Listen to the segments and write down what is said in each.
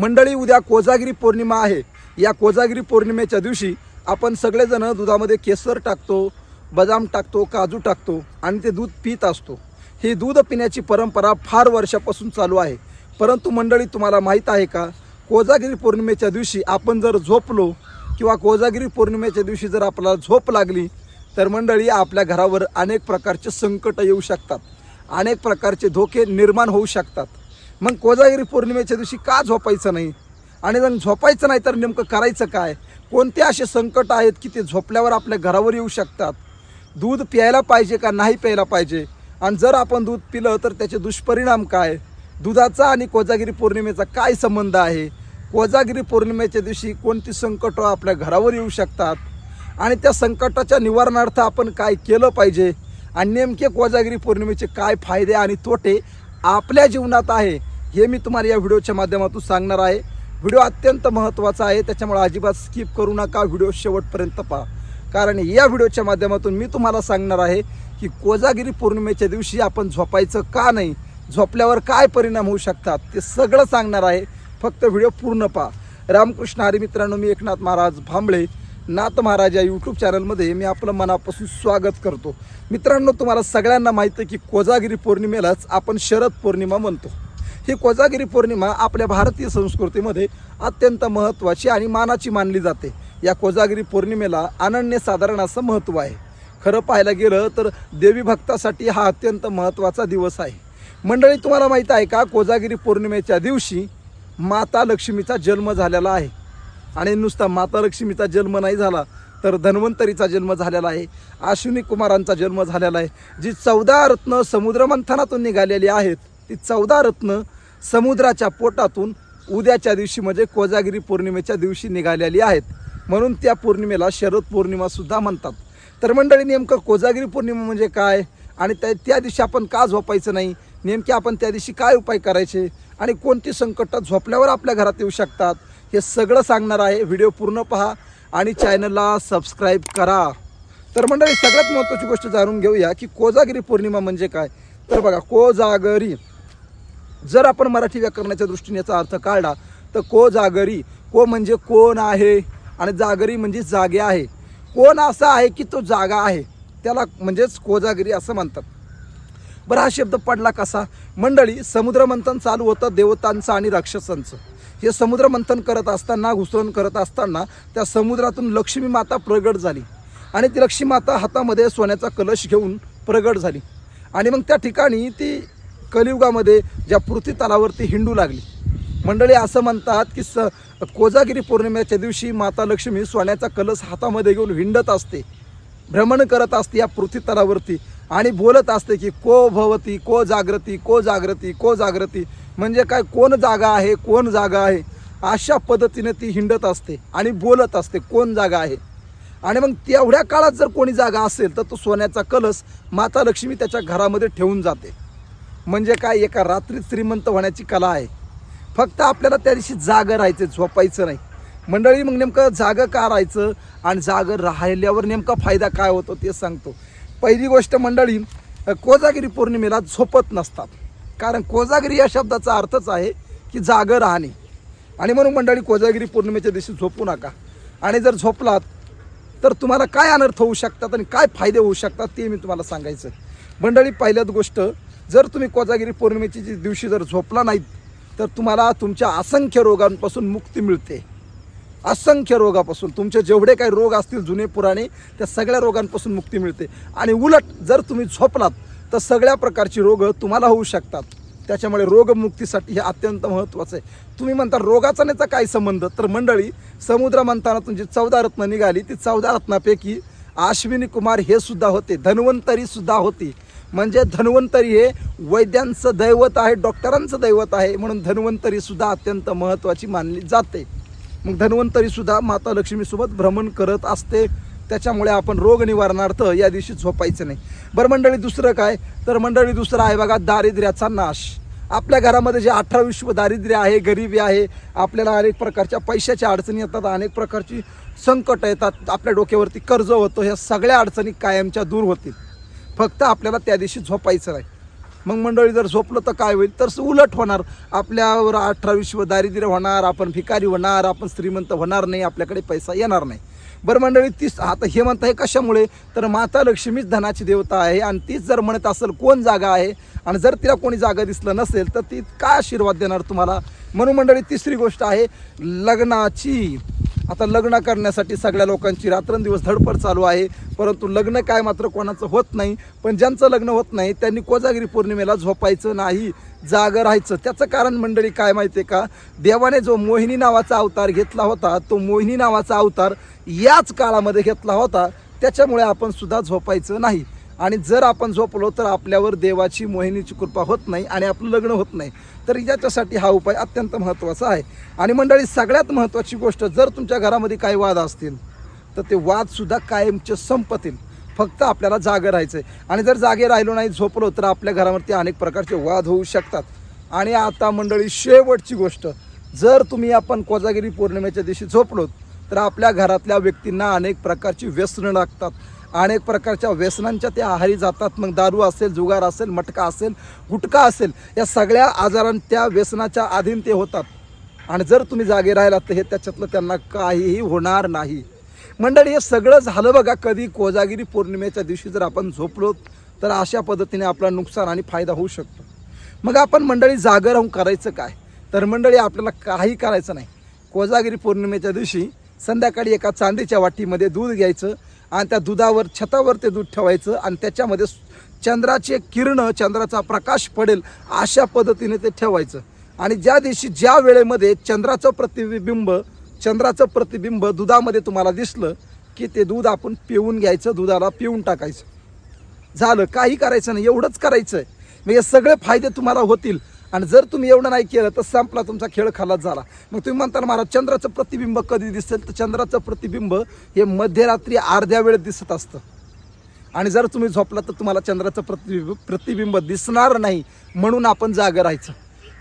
मंडळी उद्या कोजागिरी पौर्णिमा आहे. या कोजागिरी पौर्णिमेच्या दिवशी आपण सगळेजण दुधामध्ये केसर टाकतो बदाम टाकतो काजू टाकतो आणि ते दूध पित असतो. ही दूध पिण्याची परंपरा फार वर्षापासून चालू आहे. परंतु मंडळी तुम्हाला माहीत आहे का कोजागिरी पौर्णिमेच्या दिवशी आपण जर झोपलो किंवा कोजागिरी पौर्णिमेच्या दिवशी जर आपल्याला झोप लागली तर मंडळी आपल्या घरावर अनेक प्रकारचे संकट येऊ शकतात. अनेक प्रकारचे धोके निर्माण होऊ शकतात. मग कोजागिरी पौर्णिमेच्या दिवशी का झोपायचं नाही? आणि जर झोपायचं नाही तर नेमकं करायचं काय? कोणते असे संकट आहेत की ते झोपल्यावर आपल्या घरावर येऊ शकतात? दूध प्यायला पाहिजे का नाही प्यायला पाहिजे? आणि जर आपण दूध पिलं तर त्याचे दुष्परिणाम काय? दुधाचा आणि कोजागिरी पौर्णिमेचा काय संबंध आहे? कोजागिरी पौर्णिमेच्या दिवशी कोणती संकट आपल्या घरावर येऊ शकतात? आणि त्या संकटाच्या निवारणार्थ आपण काय केलं पाहिजे? आणि नेमके कोजागिरी पौर्णिमेचे काय फायदे आणि तोटे आपल्या जीवनात आहे? हे मी तुम्हाला या व्हिडिओच्या माध्यमातून सांगणार आहे. व्हिडिओ अत्यंत महत्त्वाचा आहे. त्याच्यामुळे अजिबात स्किप करू नका. व्हिडिओ शेवटपर्यंत पहा. कारण या व्हिडिओच्या माध्यमातून मी तुम्हाला सांगणार आहे की कोजागिरी पौर्णिमेच्या दिवशी आपण झोपायचं का नाही झोपल्यावर काय परिणाम होऊ शकतात ते सगळं सांगणार आहे. फक्त व्हिडिओ पूर्ण पहा. रामकृष्ण हरी मित्रांनो मी एकनाथ महाराज भांबळे नाथ महाराज या यूट्यूब चॅनलमध्ये मी आपलं मनापासून स्वागत करतो. मित्रांनो तुम्हाला सगळ्यांना माहिती आहे की कोजागिरी पौर्णिमेलाच आपण शरद पौर्णिमा म्हणतो. ही कोजागिरी पौर्णिमा आपल्या भारतीय संस्कृतीमध्ये अत्यंत महत्त्वाची आणि मानाची मानली जाते. या कोजागिरी पौर्णिमेला अनन्यसाधारण असं महत्त्व आहे. खरं पाहायला गेलं तर देवी भक्तासाठी हा अत्यंत महत्त्वाचा दिवस आहे. मंडळी तुम्हाला माहीत आहे का कोजागिरी पौर्णिमेच्या दिवशी माता लक्ष्मीचा जन्म झालेला आहे. आणि नुसता माता लक्ष्मीचा जन्म नाही झाला तर धन्वंतरीचा जन्म झालेला आहे. अश्विनी कुमारांचा जन्म झालेला आहे. जी चौदा रत्न समुद्रमंथनातून निघालेली आहेत ती चौदा रत्न समुद्राच्या पोटातून उद्याच्या दिवशी म्हणजे कोजागिरी पौर्णिमेच्या दिवशी निघालेली आहेत. म्हणून त्या पौर्णिमेला शरद पौर्णिमासुद्धा म्हणतात. तर मंडळी नेमकं कोजागिरी पौर्णिमा म्हणजे काय? आणि त्या त्या दिवशी आपण का झोपायचं नाही? नेमके आपण त्या दिवशी काय उपाय करायचे? आणि कोणती संकट झोपल्यावर आपल्या घरात येऊ शकतात? हे सगळं सांगणार आहे. व्हिडिओ पूर्ण पहा आणि चॅनलला सबस्क्राईब करा. तर मंडळी सगळ्यात महत्त्वाची गोष्ट जाणून घेऊया की कोजागिरी पौर्णिमा म्हणजे काय? तर बघा कोजागरी. जर आपण मराठी व्याकरणाच्या दृष्टीने याचा अर्थ काढला तर को जागरी को म्हणजे कोण आहे आणि जागरी म्हणजे जागे आहे. कोण असा आहे की तो जागा आहे? त्याला म्हणजेच कोजागिरी असं म्हणतात. बरं हा शब्द पडला कसा? मंडळी समुद्रमंथन चालू होतं देवतांचं आणि राक्षसांचं. हे समुद्रमंथन करत असताना घुसळण करत असताना त्या समुद्रातून लक्ष्मी माता प्रगट झाली. आणि ती लक्ष्मी माता हातामध्ये सोन्याचा कलश घेऊन प्रगट झाली. आणि मग त्या ठिकाणी ती कलियुगामध्ये ज्या पृथ्वी तलावरती हिंडू लागली. मंडळी असं म्हणतात की स कोजागिरी पौर्णिमेच्या दिवशी माता लक्ष्मी सोन्याचा कलश हातामध्ये घेऊन हिंडत असते. भ्रमण करत असते या पृथ्वी तलावरती आणि बोलत असते की को भवती को जागृती को जागृती को जागृती. म्हणजे काय कोण जागा आहे कोण जागा आहे? अशा पद्धतीने ती हिंडत असते आणि बोलत असते कोण जागा आहे? आणि मग तेवढ्या काळात जर कोणी जागा असेल तर तो सोन्याचा कलश माता लक्ष्मी त्याच्या घरामध्ये ठेवून जाते. म्हणजे काय एका रात्रीत श्रीमंत होण्याची कला आहे. फक्त आपल्याला त्या दिवशी जागं राहायचं झोपायचं नाही. मंडळी मग नेमकं जागं का राहायचं आणि जागं राहिल्यावर नेमका फायदा काय होतो ते सांगतो. पहिली गोष्ट मंडळी कोजागिरी पौर्णिमेला झोपत नसतात. कारण कोजागिरी या शब्दाचा अर्थच आहे की जागं राहणे. आणि म्हणून मंडळी कोजागिरी पौर्णिमेच्या दिवशी झोपू नका. आणि जर झोपलात तर तुम्हाला काय अनर्थ होऊ शकतात आणि काय फायदे होऊ शकतात ते मी तुम्हाला सांगायचं मंडळी पहिल्याच गोष्ट जर तुम्ही कोजागिरी पौर्णिमेची जी दिवशी जर झोपला नाहीत तर तुम्हाला तुमच्या असंख्य रोगांपासून मुक्ती मिळते. असंख्य रोगापासून. तुमचे जेवढे काही रोग असतील जुने पुराणे त्या सगळ्या रोगांपासून मुक्ती मिळते. आणि उलट जर तुम्ही झोपलात तर सगळ्या प्रकारची रोग तुम्हाला होऊ शकतात. त्याच्यामुळे रोगमुक्तीसाठी हे अत्यंत महत्त्वाचं आहे. तुम्ही म्हणता रोगाचा त्याचा काय संबंध? तर मंडळी समुद्र मंथनातून जी चौदा रत्न निघाली ती चौदा रत्नापैकी अश्विनी कुमार हे सुद्धा होते. धन्वंतरी सुद्धा होती. म्हणजे धन्वंतरी हे वैद्यांचं दैवत आहे डॉक्टरांचं दैवत आहे म्हणून धन्वंतरी सुद्धा अत्यंत महत्त्वाची मानली जाते. मग धन्वंतरी सुद्धा माता लक्ष्मीसोबत भ्रमण करत असते. त्याच्यामुळे आपण रोग निवारणार्थ या दिवशी झोपायचं नाही. बरं मंडळी दुसरं काय? तर मंडळी दुसरं आहे बघा दारिद्र्याचा नाश. आपल्या घरामध्ये जे अठरा विश्व दारिद्र्य आहे गरिबी आहे आपल्याला अनेक प्रकारच्या पैशाच्या अडचणी येतात अनेक प्रकारची संकट येतात. आपल्या डोक्यावरती कर्ज होतं ह्या सगळ्या अडचणी कायमच्या दूर होतील. फक्त आपल्याला त्या दिवशी झोपायचं नाही. मग मंडळी जर झोपलं तर काय होईल? तर उलट होणार. आपल्यावर अठरा विश्व दारिद्र्य होणार आपण भिकारी होणार आपण श्रीमंत होणार नाही आपल्याकडे पैसा येणार नाही. बरं मंडळी तीच आता हे म्हणत आहे कशामुळे? तर माता लक्ष्मीच धनाची देवता आहे आणि तीच जर म्हणत असेल कोण जागा आहे आणि जर तिला कोणी जागा दिसलं नसेल तर ती काय आशीर्वाद देणार तुम्हाला? म्हणून मंडळी तिसरी गोष्ट आहे लग्नाची. आता लग्न करण्यासाठी सगळ्या लोकांची रात्रंदिवस धडपड चालू आहे. परंतु लग्न काय मात्र कोणाचं होत नाही. पण ज्यांचं लग्न होत नाही त्यांनी कोजागिरी पौर्णिमेला झोपायचं नाही. जागं राहायचं. त्याचं कारण मंडळी काय माहिती आहे का? देवाने जो मोहिनी नावाचा अवतार घेतला होता तो मोहिनी नावाचा अवतार याच काळामध्ये घेतला होता. त्याच्यामुळे आपण सुद्धा झोपायचं नाही. आणि जर आपण झोपलो तर आपल्यावर देवाची मोहिनीची कृपा होत नाही आणि आपलं लग्न होत नाही. तर याच्यासाठी हा उपाय अत्यंत महत्त्वाचा आहे. आणि मंडळी सगळ्यात महत्त्वाची गोष्ट जर तुमच्या घरामध्ये काही वाद असतील तर ते वादसुद्धा कायमचे संपतील. फक्त आपल्याला जागे राहायचं आहे आणि जर जागे राहिलो नाही झोपलो तर आपल्या घरावरती अनेक प्रकारचे वाद होऊ शकतात. आणि आता मंडळी शेवटची गोष्ट. जर तुम्ही आपण कोजागिरी पौर्णिमेच्या दिवशी झोपलो तर आपल्या घरातल्या व्यक्तींना अनेक प्रकारची व्यसनं लागतात. अनेक प्रकारच्या व्यसनांच्या त्या आहारी जातात. मग दारू असेल जुगार असेल मटका असेल गुटखा असेल या सगळ्या आजारां त्या व्यसनाच्या अधीन ते होतात. आणि जर तुम्ही जागे राहिलात तर हे त्याच्यातलं त्यांना काहीही होणार नाही. मंडळी हे सगळं झालं बघा. कधी कोजागिरी पौर्णिमेच्या दिवशी जर आपण झोपलो तर अशा पद्धतीने आपला नुकसान आणि फायदा होऊ शकतो. मग आपण मंडळी जागर राहून करायचं काय? तर मंडळी आपल्याला काही करायचं नाही. कोजागिरी पौर्णिमेच्या दिवशी संध्याकाळी एका चांदीच्या वाटीमध्ये दूध घ्यायचं आणि त्या दुधावर छतावर ते दूध ठेवायचं आणि त्याच्यामध्ये चंद्राचे किरण चंद्राचा प्रकाश पडेल अशा पद्धतीने ते ठेवायचं. आणि ज्या दिवशी ज्या वेळेमध्ये चंद्राचं प्रतिबिंब चंद्राचं प्रतिबिंब दुधामध्ये तुम्हाला दिसलं की ते दूध आपण पिऊन घ्यायचं दुधाला पिऊन टाकायचं. झालं काही करायचं नाही एवढंच करायचं आहे म्हणजे सगळे फायदे तुम्हाला होतील. आणि जर तुम्ही एवढं नाही केलं तर संपला तुमचा खेळ खालाच झाला. मग तुम्ही म्हणताल महाराज चंद्राचं प्रतिबिंब कधी दिसेल? तर चंद्राचं प्रतिबिंब हे मध्यरात्री अर्ध्या वेळेत दिसत असतं. आणि जर तुम्ही झोपला तर तुम्हाला चंद्राचं प्रतिबिंब प्रतिबिंब दिसणार नाही म्हणून आपण जागं राहायचं.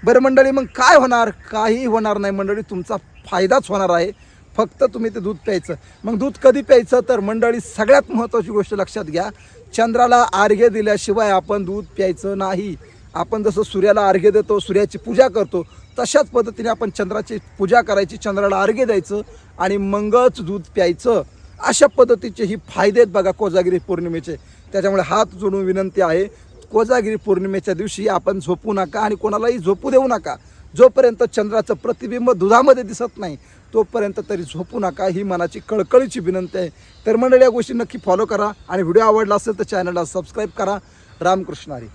बरं मंडळी मग काय होणार? काही होणार नाही मंडळी तुमचा फायदाच होणार आहे. फक्त तुम्ही ते दूध प्यायचं. मग दूध कधी प्यायचं? तर मंडळी सगळ्यात महत्त्वाची गोष्ट लक्षात घ्या. चंद्राला आर्घ्य दिल्याशिवाय आपण दूध प्यायचं नाही. आपण जसं सूर्याला अर्घ्य देतो सूर्याची पूजा करतो तशाच पद्धतीने आपण चंद्राची पूजा करायची चंद्राला अर्घ्य द्यायचं आणि मंगळच दूध प्यायचं. अशा पद्धतीचे ही फायदे आहेत बघा कोजागिरी पौर्णिमेचे. त्याच्यामुळे हात जोडून विनंती आहे कोजागिरी पौर्णिमेच्या दिवशी आपण झोपू नका आणि कोणालाही झोपू देऊ नका. जोपर्यंत चंद्राचं प्रतिबिंब दुधामध्ये दिसत नाही तोपर्यंत तरी झोपू नका ही मनाची कळकळीची विनंती आहे. तर मंडळी या गोष्टी नक्की फॉलो करा आणि व्हिडिओ आवडला असेल तर चॅनलला सबस्क्राईब करा. रामकृष्ण हरी.